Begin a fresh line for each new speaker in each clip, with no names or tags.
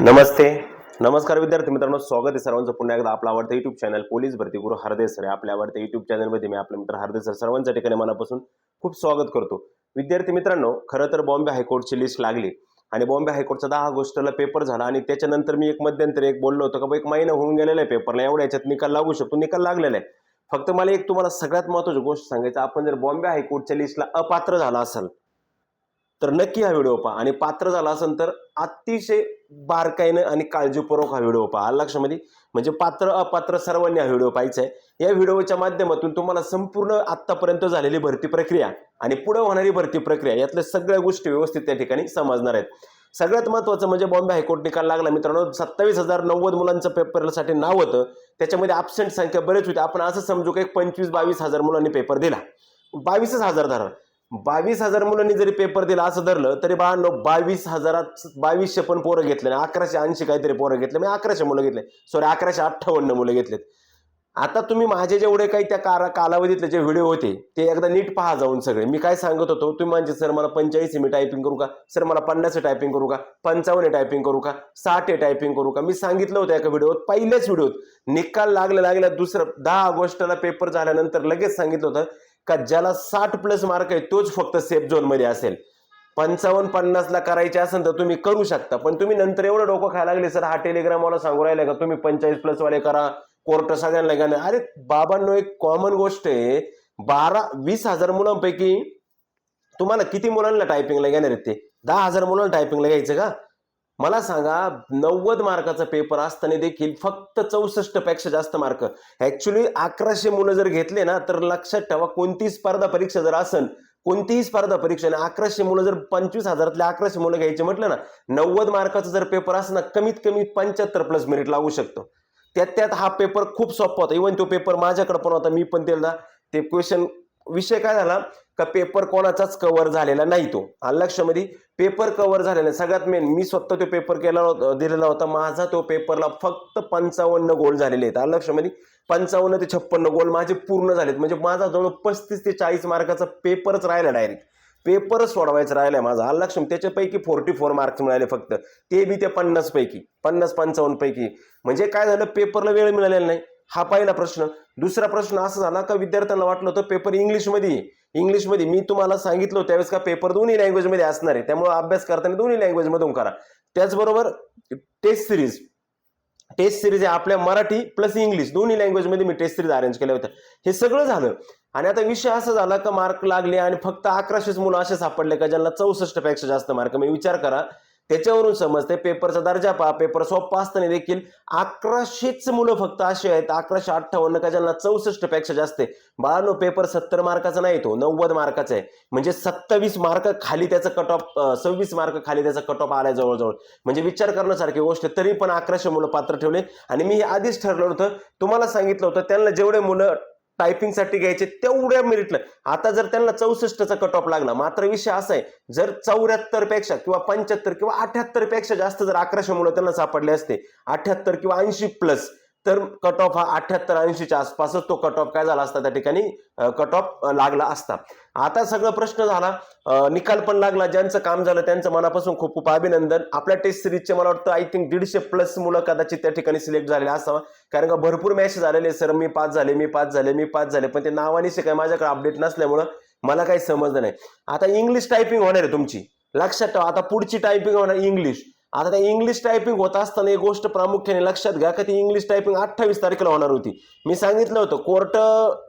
नमस्ते. नमस्कार विद्यार्थी मित्रांनो स्वागत आहे सर्वांचं. पुन्हा एकदा आपला आवडतं युट्यूब चॅनल पोलीस भरती गुरु हरदे सर आपल्या आवडत्या युट्यूब चॅनलमध्ये मी आपले मित्र हरदे सर सर्वांच्या ठिकाणी मनापासून खूप स्वागत करतो. विद्यार्थी मित्रांनो खरं तर बॉम्बे हायकोर्टची लिस्ट लागली. आणि बॉम्बे हायकोर्टचा दहा ऑगस्टला पेपर झाला आणि त्याच्यानंतर मी एक मध्यंतरी एक बोललो होतो का एक महिना होऊन गेलेला आहे पेपरला एवढ्या याच्यात निकाल लागू शकतो निकाल लागलेला आहे. फक्त मला एक तुम्हाला सगळ्यात महत्त्वाची गोष्ट सांगायचं आपण जर बॉम्बे हायकोर्टच्या लिस्टला अपात्र झाला असाल तर नक्की हा व्हिडिओ पहा. आणि पात्र झाला असेल तर अतिशय बारकाईनं आणि काळजीपूर्वक हा व्हिडिओ पहा. लक्षामध्ये म्हणजे पात्र अपात्र सर्वांनी हा व्हिडिओ पाहायचा आहे. या व्हिडिओच्या माध्यमातून तुम्हाला संपूर्ण आत्तापर्यंत झालेली भरती प्रक्रिया आणि पुढे होणारी भरती प्रक्रिया यातल्या सगळ्या गोष्टी व्यवस्थित त्या ठिकाणी समजणार आहेत. सगळ्यात महत्त्वाचं म्हणजे बॉम्बे हायकोर्ट निकाल लागला. मित्रांनो सत्तावीस हजार नव्वद मुलांचं पेपरसाठी नाव होतं. त्याच्यामध्ये ॲबसेंट संख्या बरेच होती. आपण असं समजू की एक पंचवीस बावीस हजार मुलांनी पेपर दिला? बावीसच हजार धरा. बावीस हजार मुलांनी जरी पेपर दिला असं धरलं तरी बाळांनो बावीस हजारात बावीसशे पण पोरं घेतले आणि अकराशे ऐंशी काहीतरी पोरं घेतले. म्हणजे अकराशे मुलं घेतले. सॉरी अकराशे अठ्ठावन्न मुलं घेतलेत. आता तुम्ही माझे जेवढे काही त्या कारा कालावधीतले जे व्हिडिओ होते ते एकदा नीट पहा जाऊन सगळे. मी काय सांगत होतो तुम्ही म्हणजे सर मला पंचाळीस मी टायपिंग करू का? सर मला पन्नास टायपिंग करू का? पंचावन्न टायपिंग करू का? साठ टायपिंग करू का? मी सांगितलं होतं एका व्हिडिओत पहिल्याच व्हिडिओत. निकाल लागला लागल्या दुसरं दहा ऑगस्टला पेपर झाल्यानंतर लगेच सांगितलं होतं का ज्याला साठ प्लस मार्क आहे तोच फक्त सेफ झोनमध्ये असेल. पंचावन्न पन्नासला करायचे असेल तर तुम्ही करू शकता. पण तुम्ही नंतर एवढं डोकं खायला लागले सर हा टेलिग्राम मला सांगू राहिले का? तुम्ही पंचाळीस प्लस वाले करा. कोर्ट सगळ्यांना घेणार अरे बाबांनो एक कॉमन गोष्ट आहे. बारा वीस हजार मुलांपैकी तुम्हाला किती मुलांना टायपिंगला घेणार आहेत ते? दहा हजार मुलांना टायपिंगला घ्यायचं का? मला सांगा नव्वद मार्काचा पेपर असताना देखील फक्त चौसष्टपेक्षा जास्त मार्क ऍक्च्युली अकराशे मुलं जर घेतले ना तर लक्षात ठेवा कोणती स्पर्धा परीक्षा जर असन कोणतीही स्पर्धा परीक्षा आणि अकराशे मुलं जर पंचवीस हजारातले अकराशे मुलं घ्यायचे म्हटलं ना नव्वद मार्काचा जर पेपर असं ना कमीत कमी पंच्याहत्तर प्लस मेरिट लागू शकतो. त्यात त्यात हा पेपर खूप सोपा होता. इव्हन तो पेपर माझ्याकडे पण होता मी पण त्याला ते क्वेश्चन विषय काय झाला? का पेपर कोणाचाच कव्हर झालेला नाही तो. आलं लक्षामध्ये पेपर कव्हर झालेला नाही. सगळ्यात मेन मी स्वतः तो पेपर केला होता दिलेला होता. माझा तो पेपरला फक्त पंचावन्न गोल झालेले आहेत. आलं लक्षामध्ये पंचावन्न ते छप्पन्न गोल माझे पूर्ण झालेत. म्हणजे माझा जवळ पस्तीस ते चाळीस मार्काचा पेपरच राहिला डायरेक्ट पेपरच सोडवायचा राहिला माझा. आलं लक्ष त्याच्यापैकी फोर्टी फोर मार्क्स मिळाले फक्त. ते बी ते पन्नास पैकी. पन्नास पंचावन्न पैकी. म्हणजे काय झालं? पेपरला वेळ मिळालेला नाही. हा पहिला प्रश्न. दुसरा प्रश्न असा झाला का विद्यार्थ्यांना वाटलं होतं पेपर इंग्लिशमध्ये आहे. इंग्लिशमध्ये मी तुम्हाला सांगितलं त्यावेळेस का पेपर दोन्ही लँग्वेजमध्ये असणार आहे. त्यामुळे अभ्यास करताना दोन्ही लँग्वेजमधून करा. त्याचबरोबर टेस्ट सिरीज टेस्ट सिरीज आहे आपल्या मराठी प्लस इंग्लिश दोन्ही लँग्वेजमध्ये मी टेस्ट सिरीज अरेंज केल्या होत्या. हे सगळं झालं. आणि आता विषय असा झाला का मार्क लागले आणि फक्त अकराशेच मुलं असे सापडले का ज्यांना चौसष्टपेक्षा जास्त मार्क मी विचार करा. त्याच्यावरून समजते पेपरचा दर्जा पहा. पेपर सोपा असताना देखील अकराशेच मुलं फक्त अशी आहेत. अकराशे अठ्ठावन्न का ज्यांना चौसष्टपेक्षा जास्त आहे. बाळानो पेपर सत्तर मार्काचा नाही तो नव्वद मार्काचा आहे. म्हणजे सत्तावीस मार्क खाली त्याचा कट ऑफ सव्वीस मार्क खाली त्याचा कट ऑफ आलाय जवळजवळ. म्हणजे विचार करण्यासारखी गोष्ट तरी पण अकराशे मुलं पात्र ठेवले. आणि मी हे आधीच ठरलं होतं. तुम्हाला सांगितलं होतं त्यांना जेवढे मुलं टायपिंगसाठी घ्यायचे तेवढ्या मेरिटला आता जर त्यांना चौसष्टचा कट ऑफ लागला मात्र विषय असा आहे जर चौऱ्याहत्तरपेक्षा किंवा पंच्याहत्तर किंवा अठ्याहत्तरपेक्षा जास्त जर अकराशे मुलं त्यांना सापडले असते अठ्याहत्तर किंवा ऐंशी प्लस तर कट ऑफ हा अठ्याहत्तर ऐंशीच्या आसपासच तो कट ऑफ काय झाला असता त्या ठिकाणी? कट ऑफ लागला असता. आता सगळं प्रश्न झाला. निकाल पण लागला. ज्यांचं काम झालं त्यांचं मनापासून खूप खूप अभिनंदन. आपल्या टेस्ट सिरीजचे मला वाटतं आय थिंक दीडशे प्लस मुलं कदाचित त्या ठिकाणी सिलेक्ट झालेले असावं. कारण का भरपूर मॅसेज झालेले सर मी पास झाले मी पास झाले मी पास झाले. पण ते नावानिशी काय माझ्याकडे अपडेट नसल्यामुळं मला काही समजलं नाही. आता इंग्लिश टायपिंग होणार आहे तुमची. लक्षात ठेवा. आता पुढची टायपिंग होणार इंग्लिश आता त्या इंग्लिश टायपिंग होत असताना एक गोष्ट प्रामुख्याने लक्षात घ्या का ती इंग्लिश टायपिंग अठ्ठावीस तारखेला होणार होती. मी सांगितलं होतं कोर्ट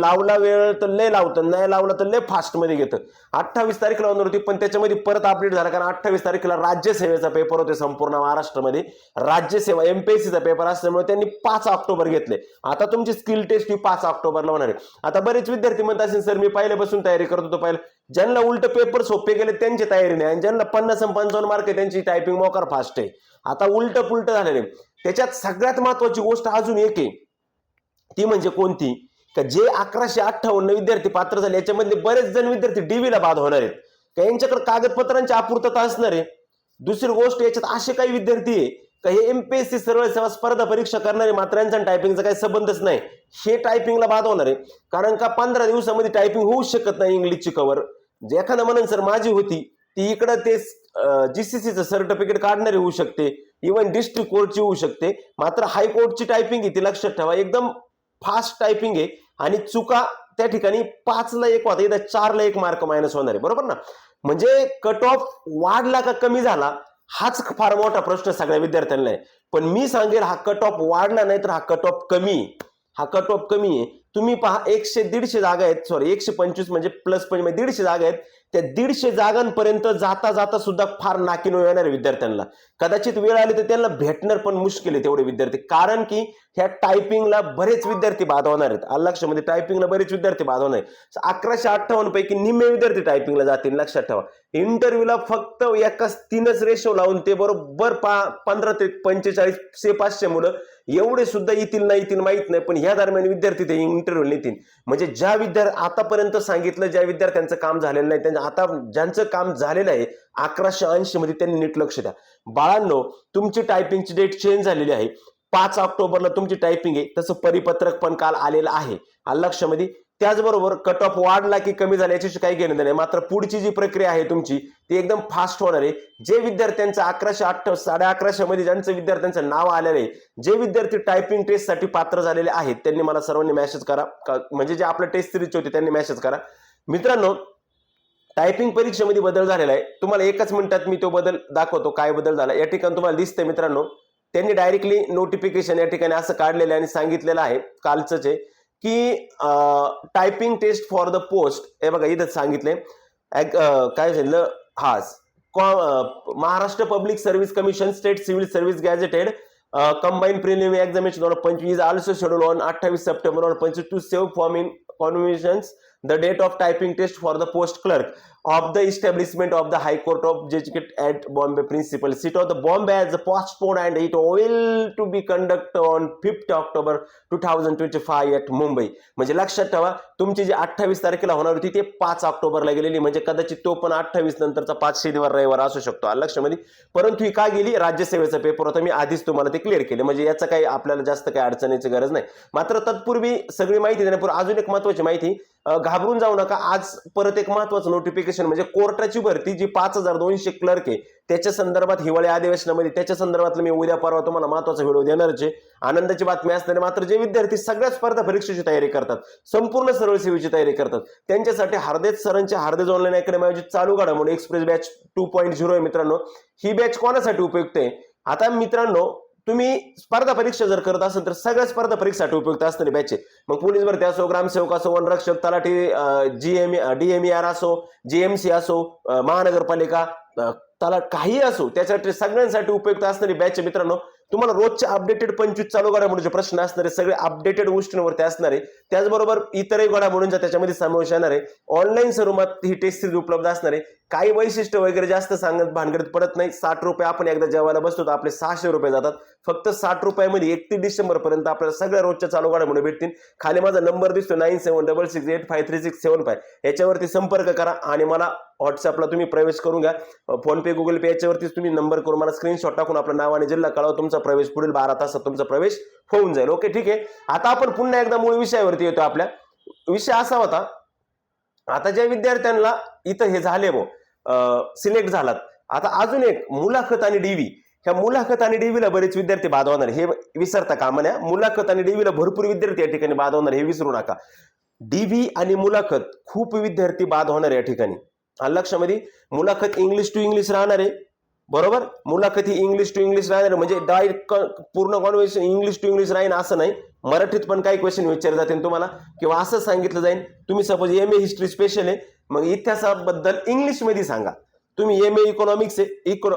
लावला वेळ तर लय लावतं नाही लावलं तर लय फास्टमध्ये घेतं. अठ्ठावीस तारखेला होणार होती पण त्याच्यामध्ये परत अपडेट झाला कारण अठ्ठावीस तारखेला राज्यसेवेचा पेपर होते संपूर्ण महाराष्ट्रामध्ये. राज्यसेवा एमपीएससीचा पेपर असल्यामुळे त्यांनी पाच ऑक्टोबर घेतले. आता तुमची स्किल टेस्ट ही पाच ऑक्टोबरला होणार आहे. आता बरेच विद्यार्थी म्हणत असेल सर मी पहिल्यापासून तयारी करत होतो पहिलं ज्यांना उलट पेपर सोपे गेले त्यांची तयारी नाही. आणि ज्यांना पन्नास आणि पंचावन्न मार्क आहे त्यांची टायपिंग मोकार फास्ट आहे. आता उलट पुलट झालेले त्याच्यात सगळ्यात महत्वाची गोष्ट अजून एक आहे. ती म्हणजे कोणती? का जे अकराशे अठ्ठावन्न विद्यार्थी पात्र झाले याच्यामधले बरेच जण विद्यार्थी डीव्हीला बाद होणार आहेत. का यांच्याकडे कागदपत्रांची अपूर्तता असणार आहे? दुसरी गोष्ट याच्यात असे काही विद्यार्थी आहे का हे एमपीएससी सरळ सेवा स्पर्धा परीक्षा करणारे मात्र यांचा टायपिंगचा काही संबंधच नाही. हे टायपिंगला बाद होणार आहे. कारण का पंधरा दिवसामध्ये टायपिंग होऊ शकत नाही इंग्लिशची कव्हर जे एखादा सर माझी होती ती इकडं ते जीसीसीचं सर्टिफिकेट काढणारी होऊ शकते इव्हन डिस्ट्रिक्ट कोर्टची होऊ शकते मात्र हायकोर्टची टायपिंग आहे ती लक्षात ठेवा एकदम फास्ट टायपिंग आहे आणि चुका त्या ठिकाणी पाचला एक होता एकदा चारला एक मार्क मायनस होणार आहे बरोबर ना? म्हणजे कट ऑफ वाढला का कमी झाला हाच फार मोठा प्रश्न सगळ्या विद्यार्थ्यांना आहे. पण मी सांगेल हा कट ऑफ वाढला नाही तर हा कट ऑफ कमी हा कट ऑफ कमी आहे. तुम्ही पहा एकशे दीडशे जागा आहेत सॉरी एकशे पंचवीस म्हणजे प्लस म्हणजे दीडशे जागा आहेत. त्या दीडशे जागांपर्यंत जाता जाता सुद्धा फार नाकीनो येणार विद्यार्थ्यांना. कदाचित वेळ आली तर त्यांना भेटणार पण मुश्किल आहे तेवढे विद्यार्थी. कारण की ह्या टायपिंगला बरेच विद्यार्थी बाद होणार आहेत. आलं लक्षामध्ये म्हणजे टायपिंगला बरेच विद्यार्थी बाद होणार आहेत. अकराशे अठ्ठावन्न पैकी निम्मे विद्यार्थी टायपिंगला जातील लक्षात ठेवा. इंटरव्ह्यूला फक्त एकाच तीनच रेशो लावून ते बरोबर पा पंधरा ते पंचेचाळीस से पाचशे मुलं एवढे सुद्धा येतील नाही येतील माहीत नाही पण ह्या दरम्यान विद्यार्थी ते इंटरव्ह्यू येतील म्हणजे ज्या विद्यार्थी आतापर्यंत सांगितलं ज्या विद्यार्थ्यांचं काम झालेलं नाही त्यांच्या आता ज्यांचं काम झालेलं आहे अकराशे ऐंशी मध्ये त्यांनी नीट लक्ष द्या. बाळांनो तुमची टायपिंगची डेट चेंज झालेली आहे. पाच ऑक्टोबरला तुमची टायपिंग आहे तसं परिपत्रक पण काल आलेलं आहे. लक्षामध्ये त्याचबरोबर कट ऑफ वाढला की कमी झाला याच्याशी काही घेणं नाही. मात्र पुढची जी प्रक्रिया आहे तुमची ती एकदम फास्ट होणार आहे. जे विद्यार्थ्यांचं अकराशे अठ्ठ साडे अकराशे मध्ये ज्यांचं विद्यार्थ्यांचं नाव आलेलं आहे जे विद्यार्थी टायपिंग टेस्टसाठी पात्र झालेले आहेत त्यांनी मला सर्वांनी मेसेज करा. म्हणजे जे आपल्या टेस्ट सिरीजचे होते त्यांनी मेसेज करा. मित्रांनो टायपिंग परीक्षेमध्ये बदल झालेला आहे. तुम्हाला एकच मिनिटात मी तो बदल दाखवतो काय बदल झाला. या ठिकाणी तुम्हाला दिसतंय मित्रांनो त्यांनी डायरेक्टली नोटिफिकेशन या ठिकाणी असं काढलेलं आहे आणि सांगितलेलं आहे कालचंच आहे की typing test for the post हे बघा इथं सांगितले काय सांगितलं? हा Maharashtra public service commission state civil service gazetted combine preliminary examination on पंचवीस आल्सो शेड्यूल ऑन अठ्ठावीस सप्टेंबर ऑन पंचवीस to save form in convictions the date of typing test for the post clerk of the establishment of the High Court of Judiciary at Bombay Principal Seat of the Bombay has postponed and it will to be conducted on 5th October 2025 at Mumbai म्हणजे लक्षात ठेवा तुमची जी अठ्ठावीस तारखेला होणार होती ते पाच ऑक्टोबरला गेलेली. म्हणजे कदाचित तो पण अठ्ठावीस नंतरचा पाच शनिवार रविवार असू शकतो. आलं लक्षामध्ये. परंतु ही का गेली? राज्यसेवेचा पेपर होता. मी आधीच तुम्हाला ते क्लिअर केले. म्हणजे याचं काही आपल्याला जास्त काही अडचणीची गरज नाही. मात्र तत्पूर्वी सगळी माहिती देण्यापूर्वी अजून एक महत्वाची माहिती घाबरून जाऊ नका. आज परत एक महत्वाचं नोटिफिकेशन म्हणजे कोर्टाची भरती जी पाच हजार दोनशे क्लर्क आहे त्याच्या संदर्भात हिवाळी अधिवेशनामध्ये त्याच्या संदर्भातलं मी उद्या परवा तुम्हाला महत्त्वाचा व्हिडिओ देणारच आहे. आनंदाची बातमी असणारे मात्र जे विद्यार्थी सगळ्या स्पर्धा परीक्षेची तयारी करतात संपूर्ण सरळ सेवेची तयारी करतात त्यांच्यासाठी हार्देज सरांच्या हार्देज ऑनलाईन अकॅडमी आयोजित चालू घडामोडी express batch two point zero आहे मित्रांनो. ही बॅच कोणासाठी उपयुक्त आहे? आता मित्रांनो तुम्ही स्पर्धा परीक्षा जर करत असाल तर सगळ्या स्पर्धा परीक्षासाठी उपयुक्त असणारी बॅच मग पोलीस भरती असो ग्रामसेवक असो वनरक्षक तलाठी G M D M R असो जीएमसी असो महानगरपालिका तलाट काही असो त्यासाठी सगळ्यांसाठी उपयुक्त असणारी बॅच मित्रांनो. तुम्हाला रोजचे अपडेटेड पंचवीस चालू घडामोडीचे प्रश्न असणारे सगळे अपडेटेड गोष्टींवरती असणारे त्याचबरोबर इतरही घडामोडींचा त्याच्यामध्ये समावेश येणार आहे ऑनलाईन स्वरूपात ही टेस्ट सिरीज उपलब्ध असणार आहे. काही वैशिष्ट्य वगैरे जास्त सांगत भानगडीत पडत नाही. साठ रुपये आपण एकदा जेवायला बसतो तर आपले सहाशे रुपये जातात. फक्त साठ रुपयामध्ये एकतीस डिसेंबर पर्यंत आपल्याला सगळ्या रोजच्या चालू घडामोडी भेटतील. खाली माझा नंबर दिसतो nine seven double six eight five three six seven five याच्यावरती संपर्क करा आणि मला व्हॉट्सअपला तुम्ही प्रवेश करून घ्या. फोनपे गुगल पे याच्यावरतीच तुम्ही नंबर करून मला स्क्रीनशॉट टाकून आपलं नाव आणि जिल्हा कळवा. तुमचा प्रवेश पुढील बारा तासात तुमचा प्रवेश होऊन जाईल. ओके ठीक आहे? आता आपण पुन्हा एकदा मूळ विषयावरती येतो आपल्या. विषय असा होता आता ज्या विद्यार्थ्यांना इथं हे झाले बो सिलेक्ट झालात. आता अजून एक मुलाखत आणि डीव्ही ह्या मुलाखत आणि डीव्हीला बरेच विद्यार्थी बाद होणार. हे विसरता कामा नये. मुलाखत आणि डीव्हीला भरपूर विद्यार्थी या ठिकाणी बाद होणार हे विसरू नका. डीव्ही आणि मुलाखत खूप विद्यार्थी बाद होणार या ठिकाणी. लक्षामध्ये मुलाखत इंग्लिश टू इंग्लिश राहणार आहे. बरोबर? मुलाखती इंग्लिश टू इंग्लिश राहणार म्हणजे डायरेक्ट पूर्ण कॉन्व्हर्सेशन इंग्लिश टू इंग्लिश राहीन असं नाही. मराठीत पण काही क्वेश्चन विचारले जातील तुम्हाला किंवा असं सांगितलं जाईल तुम्ही suppose M A history special आहे मग इतिहासाबद्दल इंग्लिशमध्ये सांगा. तुम्ही एम ए इकॉनॉमिक्स आहे इकॉनो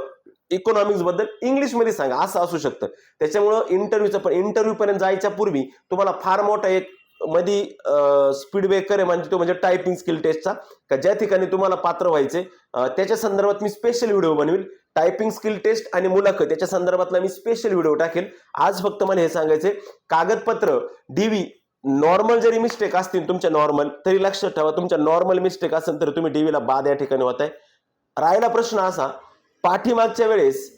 इकॉनॉमिक्सबद्दल इंग्लिशमध्ये सांगा असं असू शकतं. त्याच्यामुळं इंटरव्ह्यूचं पण इंटरव्ह्यू पर्यंत जायच्या पूर्वी तुम्हाला फार मोठा एक मध्ये स्पीड ब्रेकर आहे म्हणजे तो म्हणजे टायपिंग स्किल टेस्टचा का ज्या ठिकाणी तुम्हाला पात्र व्हायचे त्याच्या संदर्भात मी स्पेशल व्हिडिओ बनवेल. टायपिंग स्किल टेस्ट आणि मुलाखत याच्या संदर्भातला मी स्पेशल व्हिडिओ टाकेल. आज फक्त मला हे सांगायचे कागदपत्र डीव्ही नॉर्मल जरी मिस्टेक असतील तुमच्या नॉर्मल तरी लक्षात ठेवा तुमच्या नॉर्मल मिस्टेक असेल तर तुम्ही डीव्हीला बाद या ठिकाणी होत आहे राहिला प्रश्न असा पाठीमागच्या वेळेस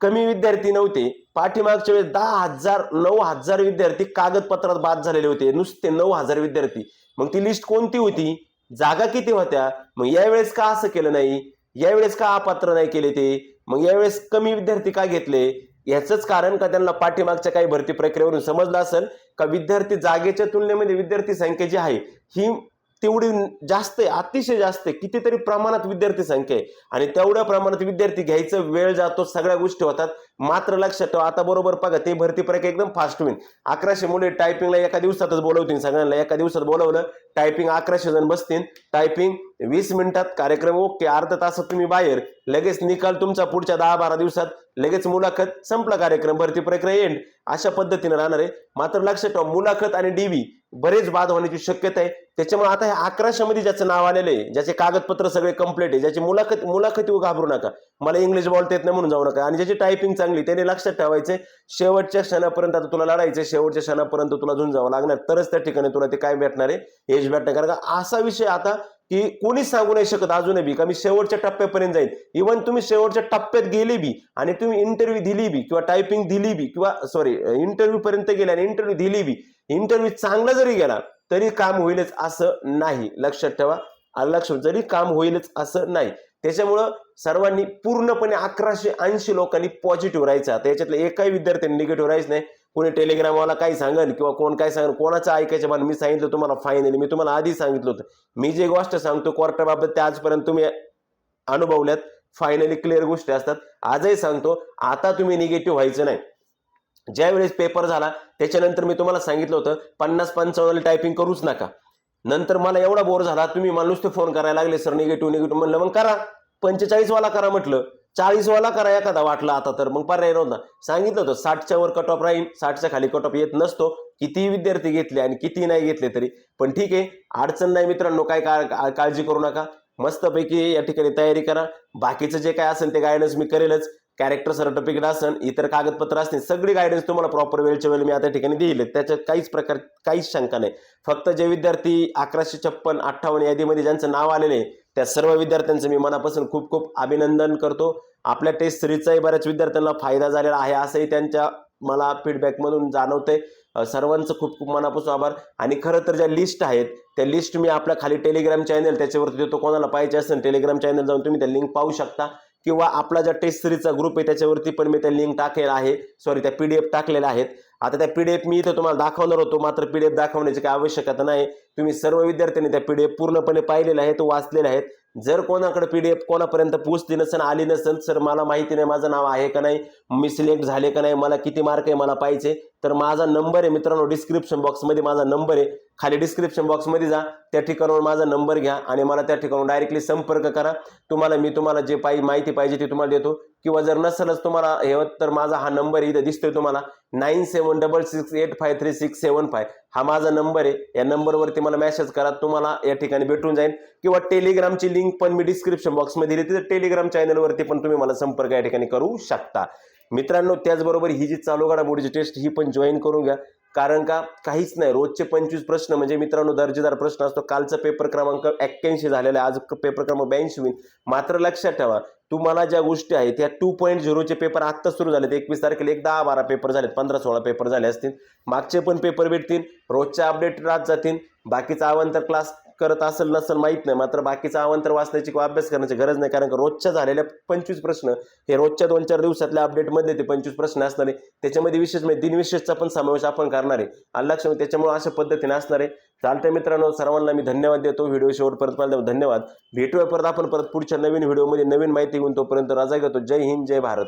कमी विद्यार्थी नव्हते पाठीमागच्या वेळेस दहा हजार नऊ हजार विद्यार्थी कागदपत्रात बाद झालेले होते नुसते नऊ हजार विद्यार्थी. मग ती लिस्ट कोणती होती? जागा किती होत्या? मग यावेळेस का असं केलं नाही? यावेळेस का अपात्र नाही केले ते? मग यावेळेस कमी विद्यार्थी का घेतले? याचंच कारण का त्यांना पाठीमागच्या काही भरती प्रक्रियेवरून समजलं असेल का विद्यार्थी जागेच्या तुलनेमध्ये विद्यार्थी संख्या जी आहे ही तेवढी जास्त आहे अतिशय जास्त आहे कितीतरी प्रमाणात विद्यार्थी संख्या आहे. आणि तेवढ्या प्रमाणात विद्यार्थी घ्यायचं वेळ जातो सगळ्या गोष्टी होतात. मात्र लक्षात ठेवा आता बरोबर बघा ते भरती प्रक्रिया एकदम फास्ट होईल. अकराशे मुले टायपिंगला एका दिवसातच बोलवतील सगळ्यांना एका दिवसात बोलवलं टायपिंग अकराशे जण बसतील. टायपिंग वीस मिनिटात कार्यक्रम हो, ओके अर्धा तासात तुम्ही बाहेर लगेच निकाल तुमचा पुढच्या दहा बारा दिवसात लगेच मुलाखत संपला कार्यक्रम भरती प्रक्रिया एंड अशा पद्धतीने राहणार आहे. मात्र लक्षात ठेवा मुलाखत आणि डीव्ही बरेच बाद होण्याची शक्यता आहे. त्याच्यामुळे आता हे अकराशे मध्ये ज्याचं नाव आलेलं आहे ज्याचे कागदपत्र सगळे कंप्लीट आहे ज्याची मुलाखत मुलाखती हो घाबरू नका. मला इंग्लिश बोलता येत नाही म्हणून जाऊ नका. आणि ज्याची टायपिंग चांगली त्याने लक्षात ठेवायचे शेवटच्या क्षणापर्यंत आता तुला लढायचं शेवटच्या क्षणापर्यंत तुला झुंजावं लागणार. तरच त्या ठिकाणी तुला ते काय भेटणार आहे हेच भेटणार कारण का असा विषय आता की कोणीच सांगू नाही शकत अजूनही बी का मी शेवटच्या टप्प्यापर्यंत जाईल इव्हन तुम्ही शेवटच्या टप्प्यात गेले बी आणि तुम्ही इंटरव्ह्यू दिली बी किंवा टायपिंग दिली बी किंवा सॉरी इंटरव्ह्यू पर्यंत गेले आणि इंटरव्ह्यू दिली बी इंटरव्ह्यू चांगला जरी गेला तरी काम होईलच असं नाही. लक्षात ठेवा. लक्ष जरी काम होईलच असं नाही. त्याच्यामुळं सर्वांनी पूर्णपणे अकराशे ऐंशी लोकांनी पॉझिटिव्ह राहायचं. आता याच्यातलं एकाही विद्यार्थ्यांनी निगेटिव्ह राहायचं नाही. कोणी टेलिग्रामवाला काही सांगन किंवा कोण काय सांगन कोणाचं ऐकायचं मला मी सांगितलं तुम्हाला फायनली मी तुम्हाला आधी सांगितलं होतं. मी जे गोष्ट सांगतो कोर्टाबाबत ते आजपर्यंत तुम्ही अनुभवल्यात फायनली क्लिअर गोष्टी असतात. आजही सांगतो आता तुम्ही निगेटिव्ह व्हायचं नाही. ज्यावेळेस पेपर झाला त्याच्यानंतर मी तुम्हाला सांगितलं होतं पन्नास पंचावन्न टायपिंग करूच नका. नंतर मला एवढा बोर झाला तुम्ही मला नुसते फोन करायला लागले सर निगेटिव्ह निगेटिव्ह म्हणलं मग करा. पंचेचाळीसवाला करा म्हटलं. चाळीसवाला करा एखादा वाटला आता तर मग पर्याय नव्हता. सांगितलं होतं साठच्या वर कट ऑफ राहील साठच्या खाली कट ऑफ येत नसतो. किती विद्यार्थी घेतले आणि किती नाही घेतले तरी. पण ठीक आहे अडचण नाही मित्रांनो काय काळजी करू नका. मस्तपैकी या ठिकाणी तयारी करा. बाकीचं जे काय असेल ते गायडन्स मी करेलच. कॅरेक्टर सर्टिफिकेट असेल इतर कागदपत्र असतील सगळी गायडन्स तुम्हाला प्रॉपर वेळच्या वेळी मी आता ठिकाणी देईल त्याच्यात काहीच प्रकार काहीच शंका नाही. फक्त जे विद्यार्थी अकराशे छप्पन अठ्ठावन्न यादीमध्ये ज्यांचं नाव आलेलं आहे त्या सर्व विद्यार्थ्यांचं मी मनापासून खूप खूप अभिनंदन करतो. आपल्या टेस्ट सिरीजचाही बऱ्याच विद्यार्थ्यांना फायदा झालेला आहे असंही त्यांच्या मला फीडबॅकमधून जाणवतंय. सर्वांचं खूप खूप मनापासून आभार. आणि खरं तर ज्या लिस्ट आहेत त्या लिस्ट मी आपल्या खाली टेलिग्राम चॅनल त्याच्यावरती देतो. कोणाला पाहिजे असेल टेलिग्राम चॅनल जाऊन तुम्ही त्या लिंक पाहू शकता. किंवा आपला ज्या टेस्ट सिरीजचा ग्रुप आहे त्याच्यावरती पण मी त्या लिंक टाकलेला आहे. सॉरी त्या पी डी एफ टाकलेल्या आहेत. आता त्या पी डी एफ मी इथं तुम्हाला दाखवणार होतो. मात्र पी डी एफ दाखवण्याची काही आवश्यकता नाही. तुम्ही सर्व विद्यार्थ्यांनी त्या पी डी एफ पूर्णपणे पाहिलेल्या आहेत वाचलेल्या आहेत. जर कोणाकडे पी डी एफ कोणापर्यंत पोचली नसेल आली नसेल सर मला माहिती नाही माझं नाव आहे का नाही मी सिलेक्ट झाले का नाही मला किती मार्क आहे मला पाहिजे तर माझा नंबर आहे मित्रांनो डिस्क्रिप्शन बॉक्समध्ये माझा नंबर आहे. खाली डिस्क्रिप्शन बॉक्समध्ये जा त्या ठिकाणावर माझा नंबर घ्या आणि मला त्या ठिकाणावर डायरेक्टली संपर्क करा. तुम्हाला मी तुम्हाला जे पाहिजे माहिती पाहिजे ती तुम्हाला देतो. किंवा जर नसेलच तुम्हाला हे होत तर माझा हा नंबर इथं दिसतोय तुम्हाला. Nine seven double six eight five three six seven five हा माझा नंबर आहे. या नंबरवरती मला मेसेज करा. तुम्हाला या ठिकाणी भेटून जाईल किंवा टेलिग्रामची लिंक पण मी डिस्क्रिप्शन बॉक्समध्ये दिली. तिथे टेलिग्राम चॅनलवरती पण तुम्ही मला संपर्क या ठिकाणी करू शकता. मित्रांनो त्याचबरोबर ही जी चालू घडामोडीची टेस्ट ही पण जॉईन करून घ्या. कारण का काहीच नाही. रोजचे पंचवीस प्रश्न म्हणजे मित्रांनो दर्जेदार प्रश्न असतो. कालचा पेपर क्रमांक एक्क्याऐंशी झालेला आहे. आज पेपर क्रमांक ब्याऐंशी होईल. मात्र लक्षात ठेवा तुम्हाला ज्या गोष्टी आहेत त्या टू पॉईंट झिरोचे पेपर आत्ता सुरू झालेत. एकवीस तारखेला एक दहा बारा पेपर झालेत पंधरा सोळा पेपर झाले असतील. मागचे पण पेपर भेटतील रोजच्या अपडेट राहत जातील. बाकीचा अवंतर क्लास करत असेल नसेल माहीत नाही. मात्र बाकीचं आवंतर वाचण्याची किंवा अभ्यास करण्याची गरज नाही. कारण रोजच्या झालेल्या पंचवीस प्रश्न हे रोजच्या दोन चार दिवसातल्या अपडेटमध्ये ते पंचवीस प्रश्न असणार. आहे त्याच्यामध्ये विशेष म्हणजे दिनविशेषचा पण समावेश आपण करणार आहे. आणि त्याच्यामुळे अशा पद्धतीने असणार आहे. चालतंय मित्रांनो सर्वांना मी धन्यवाद देतो. व्हिडिओ शेवटपर्यंत पाहिल्याबद्दल धन्यवाद. भेटूया परत. आपण परत पुढच्या नवीन व्हिडिओमध्ये नवीन माहिती घेऊन तोपर्यंत राजा घेतो. जय हिंद जय भारत.